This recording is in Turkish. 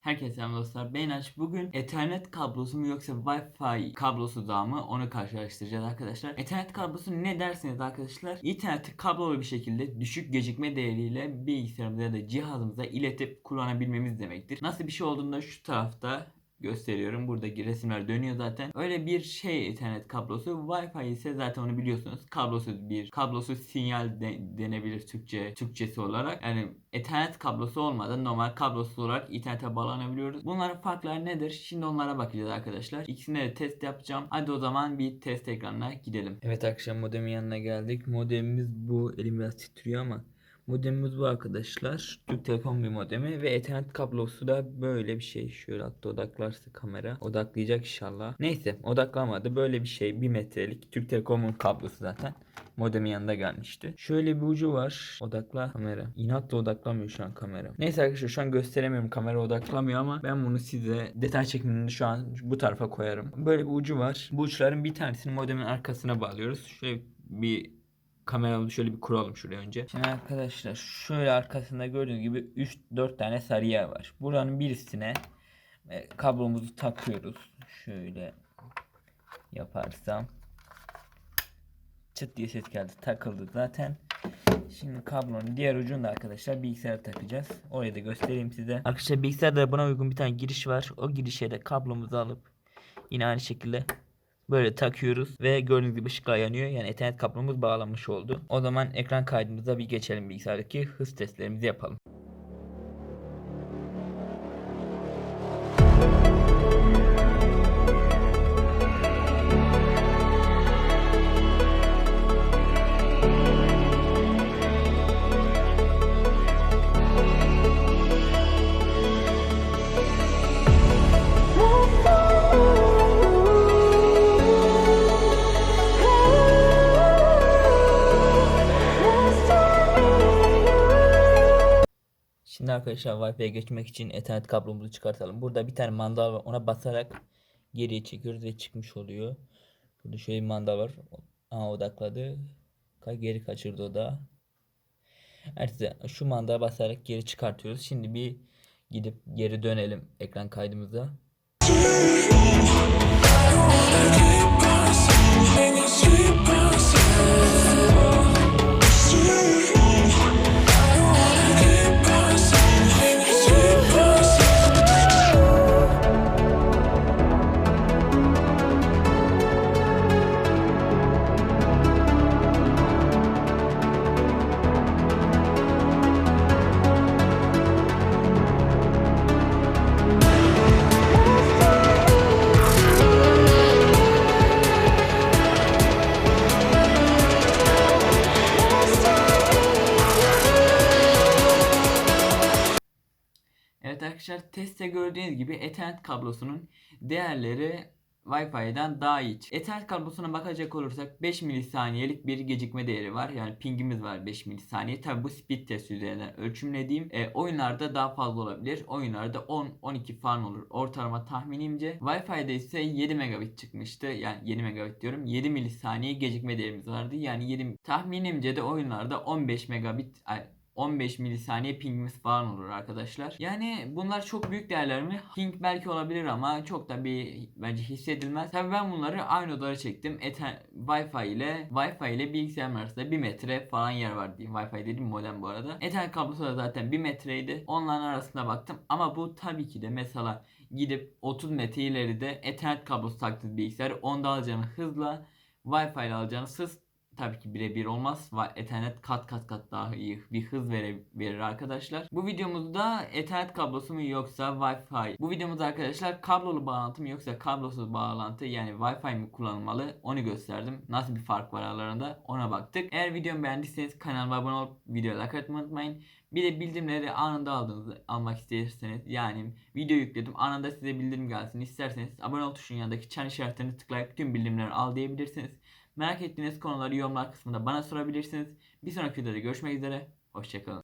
Herkese selam dostlar. Ben Aç. Bugün Ethernet kablosu mu yoksa Wi-Fi kablosu daha mı onu karşılaştıracağız arkadaşlar. Ethernet kablosu ne dersiniz arkadaşlar? İnterneti kablolu bir şekilde düşük gecikme değeriyle bilgisayarımıza ya da cihazımıza iletip kullanabilmemiz demektir. Nasıl bir şey olduğunu da şu tarafta gösteriyorum. Buradaki resimler dönüyor zaten. Öyle bir şey Ethernet kablosu. Wi-Fi ise zaten onu biliyorsunuz. Kablosuz bir kablosuz sinyal de- denebilir Türkçe Türkçesi olarak. Yani Ethernet kablosu olmadan normal kablosuz olarak internete bağlanabiliyoruz. Bunların farkları nedir? Şimdi onlara bakacağız arkadaşlar. İkisine de test yapacağım. Hadi o zaman bir test ekranına gidelim. Evet akşam modemin yanına geldik. Modemimiz bu. Elim biraz titriyor ama Modemimiz bu arkadaşlar. Türk Telekom bir modemi ve Ethernet kablosu da böyle bir şey. Şöyle hatta odaklarsa kamera odaklayacak inşallah. Neyse odaklamadı. Böyle bir şey. 1 metrelik Türk Telekom'un kablosu zaten. Modemin yanında gelmişti. Şöyle bir ucu var. Odakla kamera. İnatla odaklamıyor şu an kamera. Neyse arkadaşlar şu an gösteremiyorum. Kamera odaklamıyor ama ben bunu size detay çekimini şu an bu tarafa koyarım. Böyle bir ucu var. Bu uçların bir tanesini modemin arkasına bağlıyoruz. Şöyle bir kameramızı şöyle bir kuralım şuraya önce. Şimdi arkadaşlar şöyle arkasında gördüğünüz gibi 3-4 tane sarı yer var. Buranın birisine e, kablomuzu takıyoruz. Şöyle yaparsam çıt diye ses geldi. Takıldı zaten. Şimdi kablonun diğer ucunu da arkadaşlar bilgisayara takacağız. Orayı da göstereyim size. Arkadaşlar bilgisayarda buna uygun bir tane giriş var. O girişe de kablomuzu alıp yine aynı şekilde Böyle takıyoruz ve gördüğünüz gibi ışıklar yanıyor. Yani ethernet kablomuz bağlanmış oldu. O zaman ekran kaydımıza bir geçelim bilgisayardaki hız testlerimizi yapalım. Şimdi arkadaşlar Wi-Fi'ye geçmek için ethernet kablomuzu çıkartalım. Burada bir tane mandal var. Ona basarak geriye çekiyoruz ve çıkmış oluyor. Burada şöyle bir mandal var. Aa odakladı. Geri kaçırdı o da. Neyse şu mandala basarak geri çıkartıyoruz. Şimdi bir gidip geri dönelim ekran kaydımıza. Evet arkadaşlar testte gördüğünüz gibi Ethernet kablosunun değerleri Wi-Fi'den daha iyi. Ethernet kablosuna bakacak olursak 5 milisaniyelik bir gecikme değeri var. Yani pingimiz var 5 milisaniye. Tabi bu speed test üzerinden ölçümlediğim. E, oyunlarda daha fazla olabilir. Oyunlarda 10-12 falan olur. Ortalama tahminimce. Wi-Fi'de ise 7 megabit çıkmıştı. Yani 7 megabit diyorum. 7 milisaniye gecikme değerimiz vardı. Yani 7 tahminimce de oyunlarda 15 megabit 15 milisaniye pingimiz falan olur arkadaşlar. Yani bunlar çok büyük değerler mi? Ping belki olabilir ama çok da bir bence hissedilmez. Tabii ben bunları aynı odaya çektim. Ether, Wi-Fi ile Wi-Fi ile bilgisayarın arasında 1 metre falan yer var diyeyim. Wi-Fi dediğim modem bu arada. Ethernet kablosu da zaten 1 metreydi. Onların arasına baktım ama bu tabii ki de mesela gidip 30 metre ileride Ethernet kablosu taktığınız bilgisayar onda alacağınız hızla Wi-Fi ile alacağınız hız tabii ki birebir olmaz. Va- Ethernet kat kat kat daha iyi bir hız vere- verir arkadaşlar. Bu videomuzda Ethernet kablosu mu yoksa Wi-Fi? Bu videomuzda arkadaşlar kablolu bağlantı mı yoksa kablosuz bağlantı yani Wi-Fi mi kullanılmalı onu gösterdim. Nasıl bir fark var aralarında ona baktık. Eğer videomu beğendiyseniz kanalıma abone olup videoya like atmayı unutmayın. Bir de bildirimleri anında aldığınızı almak isterseniz yani video yükledim anında size bildirim gelsin isterseniz abone ol tuşunun yanındaki çan işaretlerini tıklayıp tüm bildirimleri al diyebilirsiniz. Merak ettiğiniz konuları yorumlar kısmında bana sorabilirsiniz. Bir sonraki videoda görüşmek üzere. Hoşçakalın.